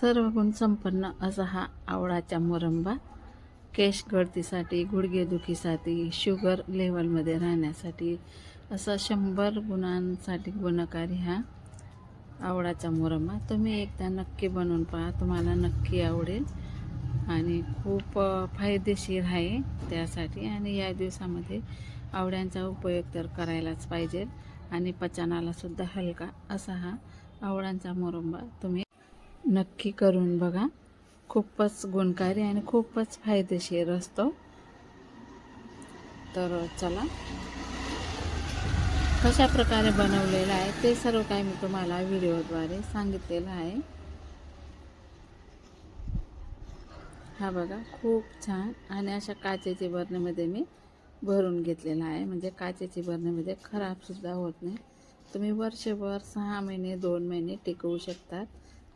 सर्व गुण संपन्न असा हा आवळाचा मोरंबा. केश गळतीसाठी गुडघेदुखीसाठी शुगर लेवलमध्ये राहण्यासाठी असा शंभर गुणांसाठी गुणकारी हा आवळाचा मोरंबा. तुम्ही एकदा नक्की बनवून पहा तुम्हाला नक्की आवडेल आणि खूप फायदेशीर आहे त्यासाठी आणि या दिवसामध्ये आवळ्यांचा उपयोग तर करायलाच पाहिजे आणि पचनालासुद्धा हलका असा हा आवळांचा मोरंबा तुम्ही नक्की करून बघा. खूपच गुणकारी आणि खूपच फायदेशीर असतो. तर चला. कशा प्रकारे बनवलेलं आहे ते सर्व काही मी तुम्हाला व्हिडिओद्वारे सांगितलेलं आहे. हा बघा खूप छान. आणि अशा काचेच्या बरणीमध्ये मी भरून घेतलेला आहे. म्हणजे काचेची बरणीमध्ये खराबसुद्धा होत नाही. तुम्ही वर्षभर सहा महिने दोन महिने टिकवू शकतात.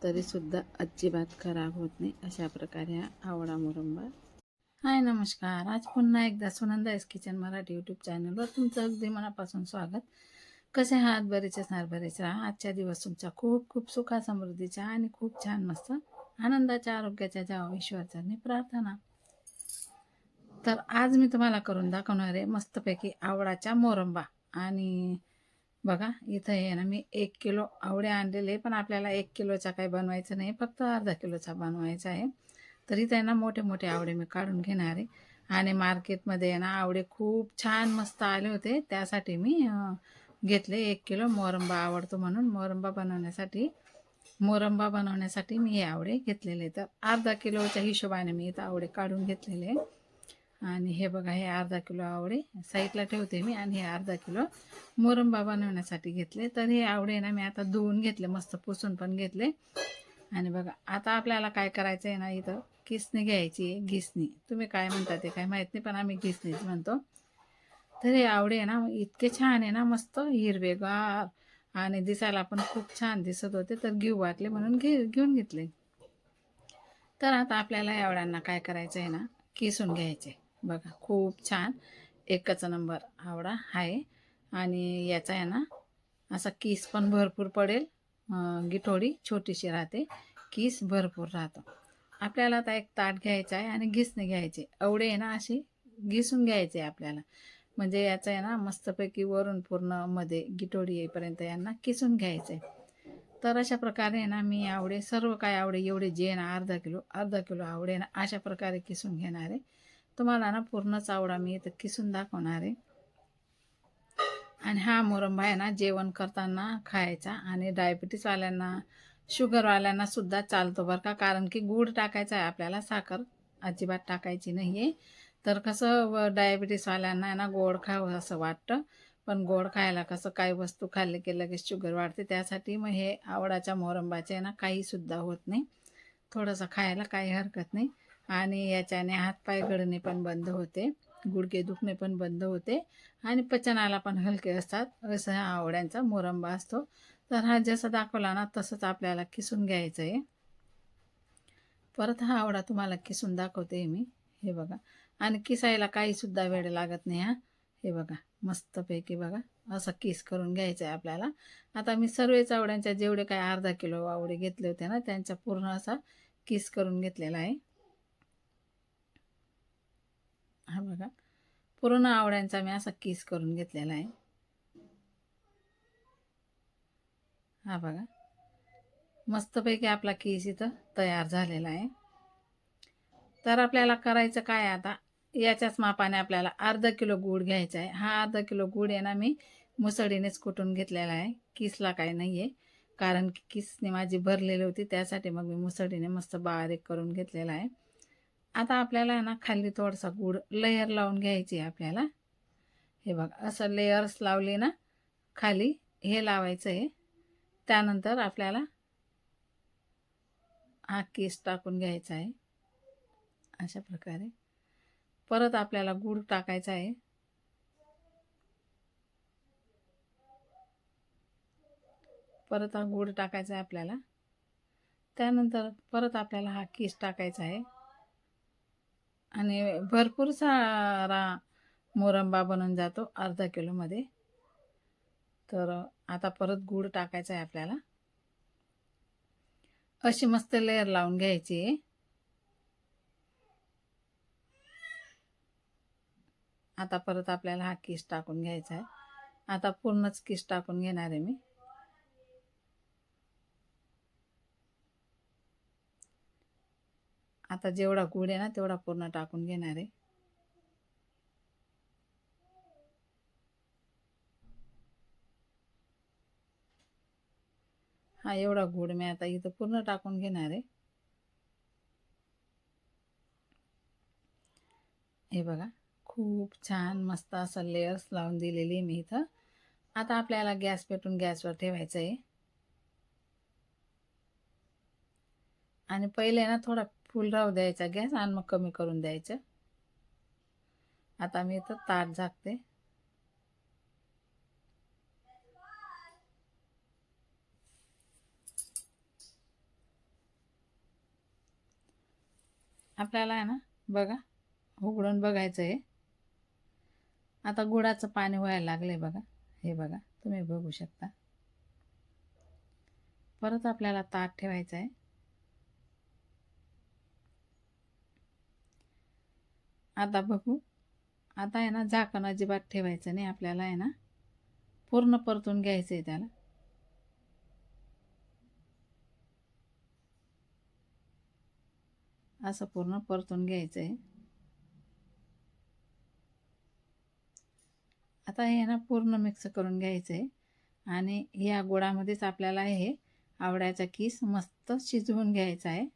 तरीसुद्धा अजिबात खराब होत नाही अशा प्रकारे हा आवडा मुरंबा. हाय नमस्कार. आज पुन्हा एकदा Sunanda S kitchen Marathi YouTube चॅनलवर तुमचं अगदी मनापासून स्वागत. कसे आहात? बरेचे असणार बरेच राहा. आजच्या दिवस तुमचा खूप खूप सुखा समृद्धीचा आणि खूप छान मस्त आनंदाच्या आरोग्याच्या जावं ईश्वरचरणी प्रार्थना. तर आज मी तुम्हाला करून दाखवणार आहे मस्तपैकी आवळाचा मोरंबा आणि बघा इथं आहे ना मी एक किलो आवडे आणलेले पण आपल्याला एक किलोचा काही बनवायचं नाही फक्त अर्धा किलोचा बनवायचा आहे. तर इथं आहे ना मोठे मोठे आवडे मी काढून घेणार आहे. आणि मार्केटमध्ये आहे ना आवडे खूप छान मस्त आले होते त्यासाठी मी घेतले एक किलो मोरंबा आवडतो म्हणून. मोरंबा बनवण्यासाठी मोरंबा बनवण्यासाठी मी हे आवडे घेतलेले तर अर्धा किलोच्या हिशोबाने मी इथं आवडे काढून घेतलेले आणि हे बघा हे अर्धा किलो आवडे साईडला ठेवते मी आणि हे अर्धा किलो मोरंबा बनवण्यासाठी घेतले. तर हे आवडे ना मी आता धुवून घेतले मस्त पुसून पण घेतले. आणि बघा आता आपल्याला काय करायचं आहे ना इथं किसणी घ्यायची आहे घिसणी. तुम्ही काय म्हणता ते काय माहीत नाही पण आम्ही घिसणीच म्हणतो. तर हे आवडे आहे ना इतके छान आहे ना मस्त हिरवेगार. आणि दिसायला पण खूप छान दिसत होते तर घेऊ वाटले म्हणून घे घेऊन घेतले. तर आता आपल्याला या आवड्यांना काय करायचं आहे ना किसून घ्यायचे. बघा खूप छान. एकच नंबर आवडा आहे. आणि याचा आहे ना असा किस पण भरपूर पडेल. गिठोडी छोटीशी राहते. किस भरपूर राहतो. आपल्याला आता एक ताट घ्यायचा आहे आणि घिसणे घ्यायचे. आवडे आहे ना अशी घिसून घ्यायचे आपल्याला. म्हणजे याचं आहे ना मस्तपैकी वरून पूर्णमध्ये गिटोडी येईपर्यंत यांना किसून घ्यायचं. आहे तर अशा प्रकारे आहे ना मी आवडे सर्व काय आवडे एवढे जे ना अर्धा किलो अर्धा किलो आवडे ना अशा प्रकारे किसून घेणार. आहे तुम्हाला ना पूर्णच आवडा मी इथं किसून दाखवणार आहे. आणि हा मोरंबा आहे ना जेवण करताना खायचा आणि डायबिटीसवाल्यांना शुगरवाल्यांना सुद्धा चालतो बरं का. कारण की गूळ टाकायचा आहे आपल्याला साखर अजिबात टाकायची नाही आहे तर कसं व डायबिटीसवाल्यांना आहे ना गोड खावं असं वाटतं. पण गोड खायला कसं काही वस्तू खाल्ली की लगेच शुगर वाढते. त्यासाठी मग हे आवडाच्या मोरंबाचे आहे ना काहीसुद्धा होत नाही. थोडंसं खायला काही हरकत नाही. आणि याच्याने हातपाय गळणे पण बंद होते गुडघे दुखणे पण बंद होते आणि पचनाला पण हलके असतात असं हा आवड्यांचा मोरंबा असतो. तर हा जसा दाखवला ना तसंच आपल्याला किसून घ्यायचं आहे परत हा आवडा तुम्हाला किसून दाखवते मी. हे बघा. आणि किसायला काहीसुद्धा वेळ लागत नाही हा. हे बघा. मस्तपैकी बघा. असं किस करून घ्यायचं आहे आपल्याला. आता मी सर्वच आवड्यांच्या जेवढे काय अर्धा किलो आवडे घेतले होते ना त्यांचा पूर्ण असा किस करून घेतलेला आहे हा बघा. पूर्ण आवड्यांचा मी असा किस करून घेतलेला आहे. हा बघा. मस्तपैकी आपला केस इथं तयार झालेला आहे. तर आपल्याला करायचं काय आता? याच्याच मापाने आपल्याला अर्धा किलो गूळ घ्यायचा आहे. हा अर्धा किलो गूळ आहे ना मी मुसळीनेच कुटून घेतलेला आहे. किसला काय नाही आहे कारण की किसने माझी भरलेली होती. त्यासाठी मग मी मुसळीने मस्त बारीक करून घेतलेला आहे. आता आपल्याला आहे ना खाली थोडासा गुड लेयर लावून घ्यायची आहे आपल्याला. हे बघा असं लेयर्स लावली ना खाली हे लावायचं आहे. त्यानंतर आपल्याला हा केस टाकून घ्यायचा आहे. अशा प्रकारे. परत आपल्याला गूळ टाकायचा आहे. परत हा गूळ टाकायचा आहे आपल्याला. त्यानंतर परत आपल्याला हा केस टाकायचा आहे. आणि भरपूर सारा मोरंबा बनून जातो अर्धा किलोमध्ये. तर आता परत गूळ टाकायचा आहे आपल्याला. अशी मस्त लेअर लावून घ्यायची आहे. आता परत आपल्याला हा किस टाकून घ्यायचा आहे. आता पूर्णच किस टाकून घेणार आहे मी. आता जेवढा गुळ आहे ना तेवढा पूर्ण टाकून घेणार आहे. हा एवढा गुड मी आता इथं पूर्ण टाकून घेणार आहे. हे बघा खूप छान मस्त असं लेयर्स लावून दिलेली मी इथं. आता आपल्याला गॅस पेटून गॅसवर ठेवायचं आहे आणि पहिले ना थोडा फुल राहू द्यायचा गॅस आणि मग कमी करून द्यायचं. आता मी इथं ताट झाकते. आपल्याला आहे ना बघा उघडून बघायचं आहे आता गुळाचं पाणी व्हायला लागलंय बघा. हे बघा तुम्ही बघू शकता. परत आपल्याला ताट ठेवायचं आहे आता बघू. आता आहे ना झाकण अजिबात ठेवायचं नाही आपल्याला आहे ना. पूर्ण परतून घ्यायचं आहे त्याला. असं पूर्ण परतून घ्यायचं आहे आता हे ना पूर्ण मिक्स करून घ्यायचं आहे आणि या गोडामध्येच आपल्याला हे आवड्याचा किस मस्त शिजवून घ्यायचा आहे.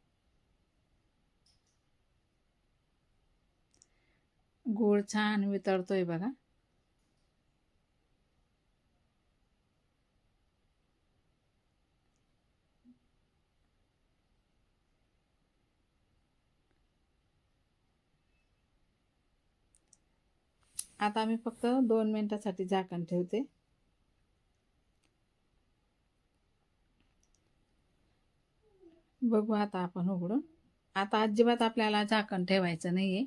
गूळ छान वितळतोय बघा. आता मी फक्त दोन मिनिटासाठी झाकण ठेवते. बघू आता आपण उघडून. आता अजिबात आपल्याला झाकण ठेवायचं नाही आहे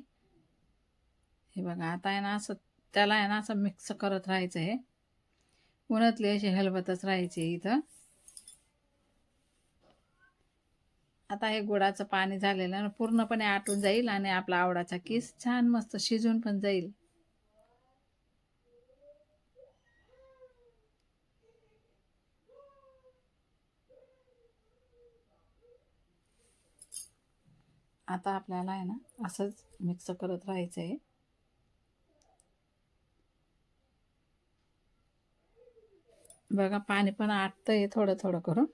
हे बघा आता आहे ना असं त्याला आहे ना असं मिक्स करत राहायचं आहे उन्हातले असे हलवतच राहायचे इथं. आता हे गुळाचं पाणी झालेलं पूर्णपणे आटून जाईल आणि आपला आवडाचा किस छान मस्त शिजून पण जाईल. आता आपल्याला आहे ना असंच मिक्स करत राहायचं आहे. बघा पाणी पण आटतं आहे थोडं थोडं करून.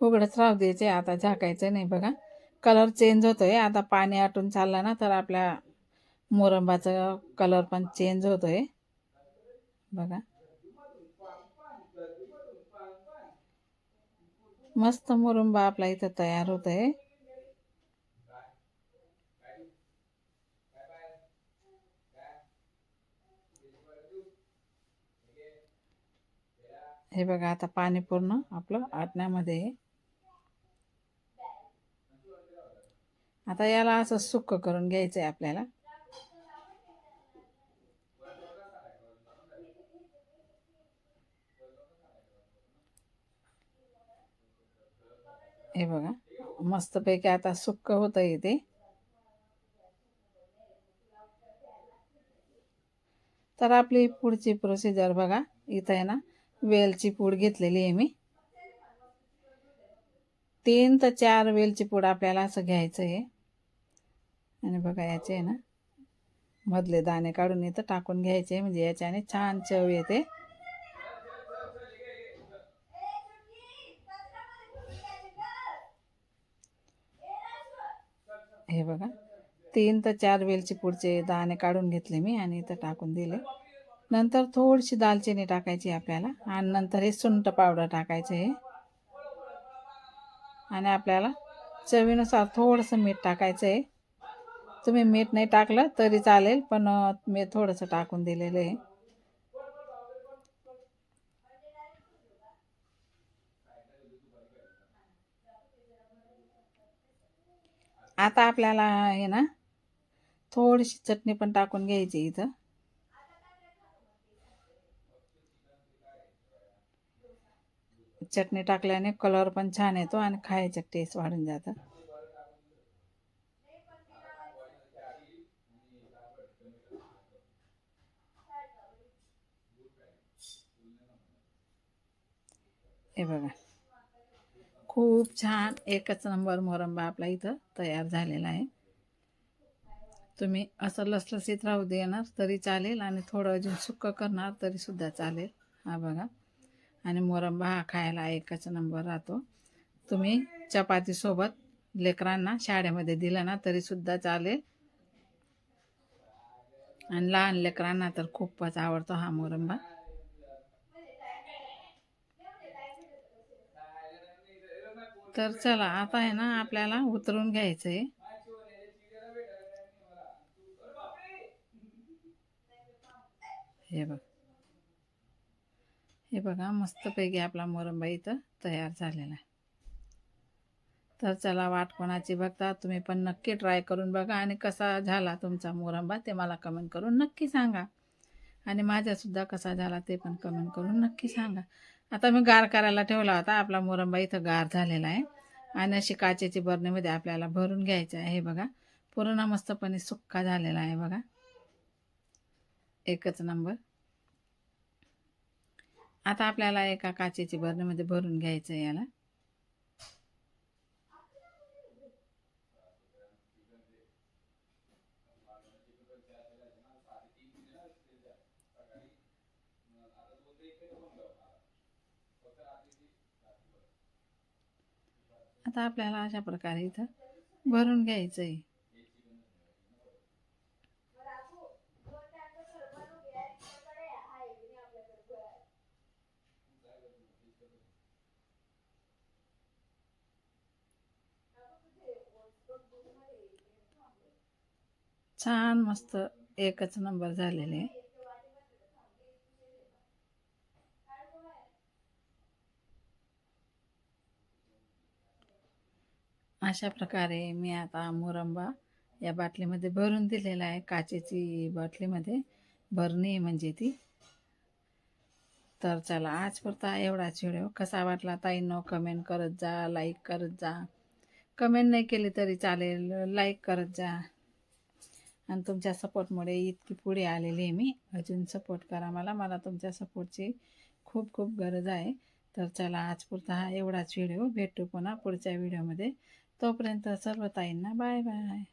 उघडच राहू द्यायचे आता झाकायचं नाही बघा. कलर चेंज होतो आहे आता पाणी आटून चाललं ना तर आपल्या मोरंबाचा कलर पण चेंज होतो आहे बघा. मस्त मोरंबा आपला इथं तयार होत आहे हे बघा आता पाणी पूर्ण आपलं आटण्यामध्ये आहे. आता याला असं सुक्क करून घ्यायचं आहे आपल्याला. हे बघा मस्तपैकी आता सुक्क होतं इथे तर आपली पुढची प्रोसिजर बघा इथं आहे ना. वेलची पूड घेतलेली आहे मी. तीन तर चार वेलची पूड आपल्याला असं घ्यायचं आहे. आणि बघा याचे आहे ना मधले दाणे काढून इथं टाकून घ्यायचे म्हणजे याच्याने छान चव येते. हे बघा तीन तर चार वेलची पुढचे दाणे काढून घेतले मी आणि इथं टाकून दिले. नंतर थोडीशी दालचिनी टाकायची आपल्याला. आणि नंतर हे सुंठ पावडर टाकायचं आहे आणि आपल्याला चवीनुसार थोडंसं मीठ टाकायचं आहे तुम्ही मीठ नाही टाकलं तरी चालेल पण मी थोडंसं टाकून दिलेलं आहे आता आपल्याला आहे ना थोडीशी चटणी पण टाकून घ्यायची इथं. चटणी टाकल्याने कलर पण छान येतो आणि खायचं टेस्ट वाढून जातं. हे बघा. खूप छान एकच नंबर मोरंबा आपला इथं तयार झालेला आहे. तुम्ही असं लसलसीत राहू देणार तरी चालेल आणि थोडं अजून सुक्क करणार तरी सुद्धा चालेल. हा बघा. आणि मोरंबा हा खायला एकच नंबर राहतो. तुम्ही चपातीसोबत लेकरांना शाळेमध्ये दिलं ना तरीसुद्धा चालेल. आणि लहान लेकरांना तर खूपच आवडतो हा मोरंबा तर चला आता आहे ना आपल्याला उतरून घ्यायचं आहे हे बघ. हे बघा मस्तपैकी आपला मोरंबा इथं तयार झालेला आहे. तर चला वाट कोणाची बघता तुम्ही पण नक्की ट्राय करून बघा. आणि कसा झाला तुमचा मोरंबा ते मला कमेंट करून नक्की सांगा. आणि माझ्यासुद्धा कसा झाला ते पण कमेंट करून नक्की सांगा. आता मी गार करायला ठेवला होता. आपला मोरंबा इथं गार झालेला आहे. आणि अशी काचेची बरणीमध्ये आपल्याला भरून घ्यायचं आहे. हे बघा पूर्ण मस्तपणे सुक्का झालेला आहे बघा. एकच नंबर. आता आपल्याला एका काचेची बरणीमध्ये म्हणजे भरून घ्यायचं आहे याला. आता आपल्याला अशा प्रकारे इथं भरून घ्यायचं आहे छान मस्त एकच नंबर झालेले. आहे अशा प्रकारे मी आता मोरंबा या बाटलीमध्ये भरून दिलेला आहे काचेची बाटलीमध्ये भरणी म्हणजे ती. तर चला आजपुरता एवढाच व्हिडिओ. कसा वाटला ताईंनो कमेंट करत जा लाईक करत जा. कमेंट नाही केली तरी चालेल लाईक करत जा. आणि तुमच्या सपोर्टमुळे इतकी पुढे आलेली आहे मी. अजून सपोर्ट करा मला. मला तुमच्या सपोर्टची खूप खूप गरज आहे. तर चला आज पुरता हा एवढाच व्हिडिओ. भेटू पुन्हा पुढच्या व्हिडिओमध्ये. तोपर्यंत सर्व ताईंना बाय बाय.